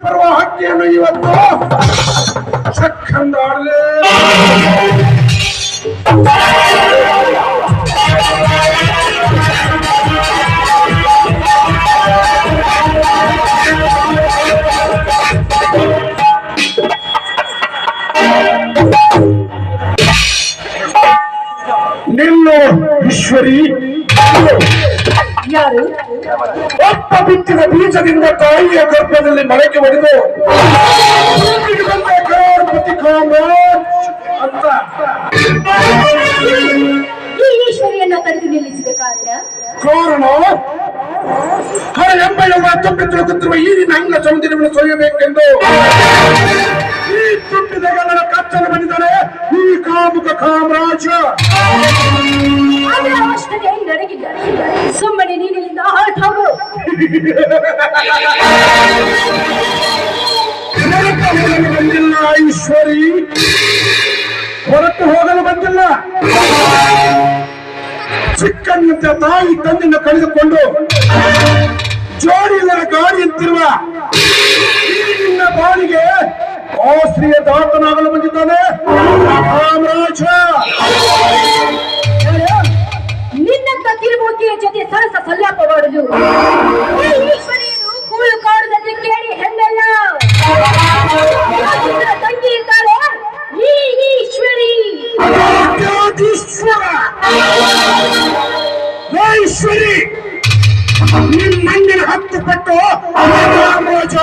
ಬರುವ ಹಕ್ಕಿಯನ್ನು ಇವತ್ತು ಚಕ್ಕಂದಾಡಲೇ ನಿಲ್ಲು ಈಶ್ವರಿ ಯಾರು ಒಪ್ಪ ಬಿತ್ತಿದ ಬೀಜದಿಂದ ತಾಯಿಯ ಗರ್ಭದಲ್ಲಿ ಮೊಳಕೆ ಒಡೆದು ಅಂತ. ಈ ಈಶ್ವರಿಯನ್ನ ತಡೆದು ನಿಲ್ಲಿಸಿದ ಕಾರಣ ಕಾರಣ ಹರ ಎಂಬ ತುಂಬಿ ತುಳುಕುತ್ತಿರುವ ಈ ದಿನ ಅಂಗ ಸಮುದ್ರವನ್ನು ಸೊಯ್ಯಬೇಕೆಂದು ಈ ತುಂಬಿದ ಗಲ್ಲನ ಕಚ್ಚಲು ಬಂದಿದ್ದಾನೆ ಈ ಕಾಮುಕ ಕಾಮರಾಜ. ಅವಶ್ಯಕತೆ ನನಗಿಲ್ಲ ಸುಮ್ಮನೆ ನೀನಿಲ್ಲಿಂದ ಹೊರಟು ಹೋಗು ಬಂದಿಲ್ಲ ಈಶ್ವರಿ ಹೊರಟು ಹೋಗಲು ಬಂದಿಲ್ಲ. ಚಿಕ್ಕನ್ನಂತೆ ತಾಯಿ ತಂದೆಯನ್ನು ಕಳೆದುಕೊಂಡು ಜೋಡಿಲ್ಲದ ಗಾಡಿ ಅಂತಿರುವ ಬಾಳಿಗೆ ಆಶ್ರಿಯ ದಾತನಾಗಲು ಬಂದಿದ್ದಾನೆ. ರಾಮರಾಜ. ಸಲ್ಲಾಪ ಮಾಡುದು ಈ ಈಶ್ವರಿಯನ್ನು ಕೂಳು ಕಾಡುದಂತೆ ಕೇಳಿ ರಾಜೇಂದ್ರ ತಂಗಿ ಇದ್ದಾಳೆ. ಈ ಈಶ್ವರಿ. ಈಶ್ವರಿ. ನಿಮ್ಮಂದಿನ ಹತ್ತು ಪಟ್ಟು ರಾಮರಾಜ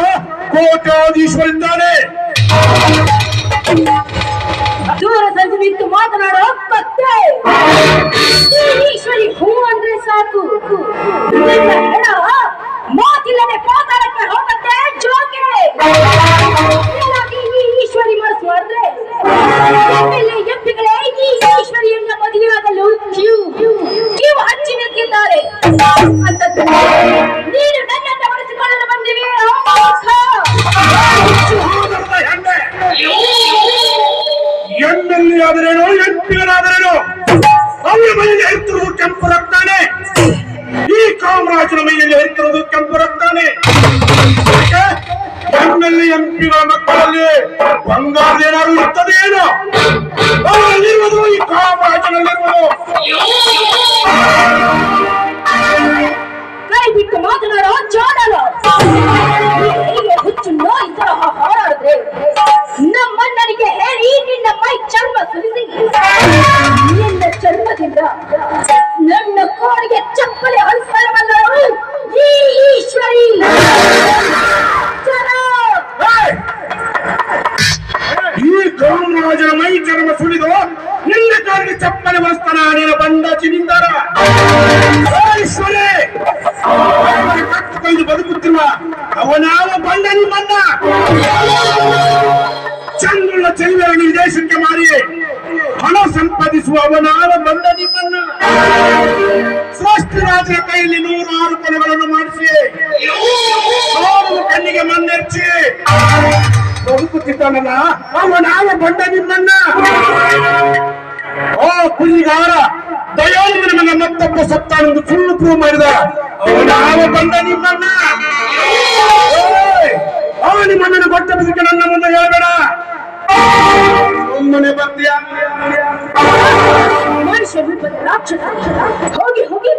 ಹಚ್ಚಿ ನಿಂತಿದ್ದಾರೆ ನನ್ನ ಕೋಡಿಗೆ ಚಪ್ಪಲಿ ಹೊಲಿಸ್ತಾರವಲ್ಲರು ಈ ಈಶ್ವರಿ! ಈ ಕಾಮರಾಜನ ಮೈ ಚರ್ಮ ಸುಳಿದು ನಿನ್ನ ಕಾರಿಗೆ ಚಪ್ಪಲಿ ಹೊಲಿಸ್ತಾನ ನೀನು ಬಂದ ಚಿನಿಂದರ ಈಶ್ವರೇ. ಕೈದು ಬದುಕುತ್ತಿರುವ ಅವನಾವ ಬಂದ ನಿಮ್ಮನ್ನ ಚಂದ್ರನ ಚೆಲುವೆಯನ್ನು ವಿದೇಶಕ್ಕೆ ಮಾರಿ ಹಣ ಸಂಪಾದಿಸುವ ಅವನಾವ ಬಂದ ನಿಮ್ಮನ್ನ. ಸೃಷ್ಟಿರಾಜನ ಕೈಯಲ್ಲಿ ನೂರಾರು ಕೊಲೆಗಳನ್ನು ಮಾಡಿಸಿ ಕಣ್ಣಿಗೆ ಮಣ್ಣೆರ್ಚಿ ಬದುಕುತ್ತಿದ್ದಾನಲ್ಲ ಅವನಾವ ಬಂದ ನಿಮ್ಮನ್ನ. ಓ ಕುಲಿಗಾರ ದಯಾನಂದ ನನ್ನ ಸತ್ತ ಒಂದು ಸುಳ್ಳು ಪ್ರೂವ್ ಮಾಡಿದ ಅವನಾವ ಬಂದ ನಿಮ್ಮನ್ನ. ಅವನ ಅವ ನಿಮ್ಮಣ್ಣನ ಕೊಟ್ಟ ನನ್ನ ಮುಂದೆ ಹೇಳಬೇಡ. ಸುಮ್ಮನೆ ಬರ್ತೀಯ ಮನುಷ್ಯ ರೂಪದ ರಾಕ್ಷಸ. ಹೋಗಿ ಹೋಗಿ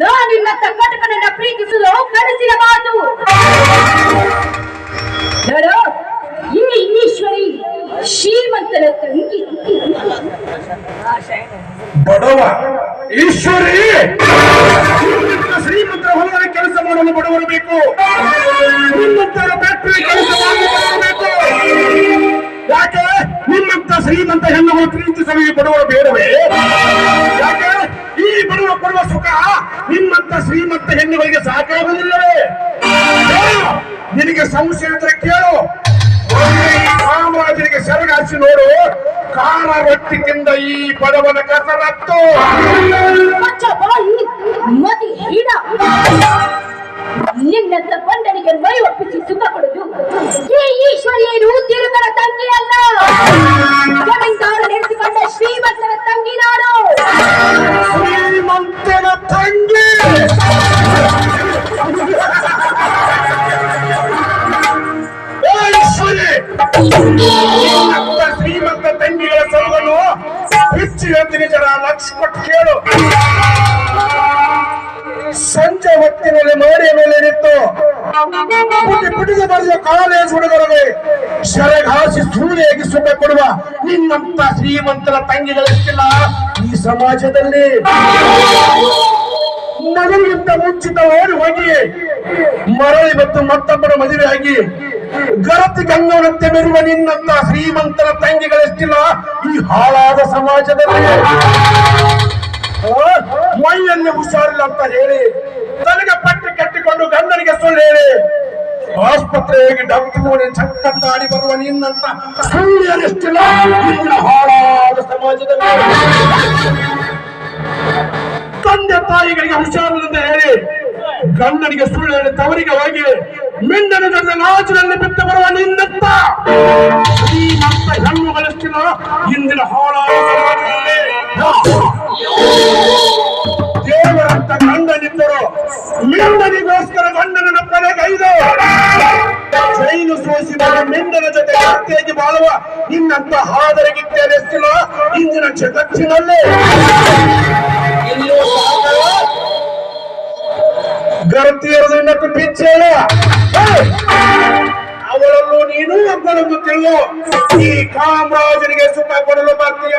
ನಾನು ನಿನ್ನ ಕಟಕನನ್ನ ಪ್ರೀತಿಸುವುದು ಕನಸಿನ ಮಾತು. ನೋಡು ಈ ಈಶ್ವರಿ ಶ್ರೀಮಂತನ ತಂಗಿ. ಬಡವ ಈಶ್ವರಿ! ಶ್ರೀಮಂತರ ಹೊಲದಲ್ಲಿ ಕೆಲಸ ಮಾಡಲು ಬಡವರು ಬೇಕು. ನಿಮ್ಮಂತರ ಫ್ಯಾಕ್ಟರಿ ಕೆಲಸ ಮಾಡಲು ಶ್ರೀಮಂತ ಹೆಣ್ಣುಗಳು ಪ್ರೀತಿಸಲು ಬಡವರು ಬೇಡವೇ? ಯಾಕೆ? ಈ ಬಡವರು ಕೊಡುವ ಸುಖ ನಿಮ್ಮಂತ ಶ್ರೀಮಂತ ಹೆಣ್ಣುಗಳಿಗೆ ಸಾಕಾಗುವುದಿಲ್ಲವೇ. ನಿನಗೆ ಸಂಶಯ ಇದ್ರೆ ಕೇಳು. ಕಾಮರಾಜನಿಗೆ ಸೆರಗಾಸಿ ನೋಡು. ಕಾರ ರೊಟ್ಟಿ ತಿಂದ ಈ ಬಡವನ ಕಸರತ್ತು. ನಿನ್ನಂತ ಬಂಡನಿಗೆ ಮೈ ಒಪ್ಪಿಸಿ ಸುಖ ಕೊಡುದು. ಈ ಈಶ್ವರಿಯೇನು ತಿರುಗರ ತಂಗಿ ಅಲ್ಲ. ಜಮೀನ್ದಾರ ನಡೆಸಿಕೊಂಡ ಶ್ರೀಮಂತರ ತಂಗಿ ನಾಡು ಶ್ರೀಮಂತನ ತಂಗಿ. ಶ್ರೀಮಂತ ತಂಗಿಗಳ ಸಲವನ್ನು ಹೆಚ್ಚಿನ ಜನ ಲಕ್ಷ ಕೇಳು ಸಂಜೆ ಮೇಲೆ ಮಹಡಿಯ ಮೇಲೆ ನಿಂತು ಪುಟಿ ಪುಟಿಗೆ ಬರೆದ ಕಾಲೇ ಹುಡುಗರಿಗೆ ಸೆರೆಗಾಸಿ ಸೂರ್ಯಾಗಿ ಸುಖ ಕೊಡುವ ನಿನ್ನಂತ ಶ್ರೀಮಂತರ ತಂಗಿಗಳಿಲ್ಲ ಈ ಸಮಾಜದಲ್ಲಿ. ಮದುವೆಗಿಂತ ಮುಂಚಿತ ಓಡಿ ಹೋಗಿ ಮರಳಿ ಮತ್ತು ಮತ್ತೊಬ್ಬರ ಮದುವೆಯಾಗಿ ಗರತಿ ಗಂಗನಂತೆ ಬರುವ ನಿನ್ನಂತ ಶ್ರೀಮಂತರ ತಂಗಿಗಳೆಷ್ಟಿಲ್ಲ ಈ ಹಾಳಾದ ಸಮಾಜದಲ್ಲಿ. ಮೈಯಲ್ಲಿ ಹುಷಾರಿಲ್ಲ ಅಂತ ಹೇಳಿ ತನಗೆ ಪಟ್ಟಿ ಕಟ್ಟಿಕೊಂಡು ಗಂಡನಿಗೆ ಸುಳ್ಳು ಹೇಳಿ ಆಸ್ಪತ್ರೆಗೆ ಡಾಕ್ಟರ್ ನೋಡಿ ಚಕ್ಕಂತಾಡಿ ಬರುವ ನಿನ್ನಂತ ಸುಳ್ಳಿಯರೆಷ್ಟಿಲ್ಲ ಇಂದಿನ ಹಾಳಾದ ಸಮಾಜದಲ್ಲಿ. ತಂದೆ ತಾಯಿಗಳಿಗೆ ಹುಷಾರದಿಂದ ಹೇಳಿ, ಗಂಡನಿಗೆ ಸುಳ್ಳು ಹೇಳಿ ತವರಿಗೆ ಹೋಗಿ, ಮಿಂಡನ ಜನ ನಾಚಿನಲ್ಲಿ ಬಿಟ್ಟು ಬರುವ ನಿನ್ನಂತ ಶ್ರೀಮಂತ ಹೆಣ್ಣುಗಳಷ್ಟಿಲ್ಲ ಇಂದಿನ ಹಾಳಾದ ಸಮಾಜದಲ್ಲಿ. ದೇವರಂತ ಮಿಂದನಿಗೋಸ್ಕರ ಮಿಂಡನಿಗೋಸ್ಕರ ಗಂಡನನ್ನ ಕೊನೆಗೈದು ಜೈಲು ಸೋಸಿದ ಮಿಂಡನ ಜೊತೆ ಗಟ್ಟಿಯಾಗಿ ಬಾಳುವ ನಿನ್ನಂತ ಹಾದರಗಿತ್ತೇನೆಸ್ತಿಲ್ಲ ಇಂದಿನ ಜಗತ್ತಿನಲ್ಲಿ? ಗರತಿಯರದು ಇನ್ನೊಂದು ಪಿಚ್ಚೇಳ. ಅವಳನ್ನು ನೀನು ಒಬ್ಬಳನ್ನು ತಿಳ್ಳು ಈ ಕಾಮರಾಜನಿಗೆ ಸುಖ ಕೊಡಲು ಬರ್ತೀಯ?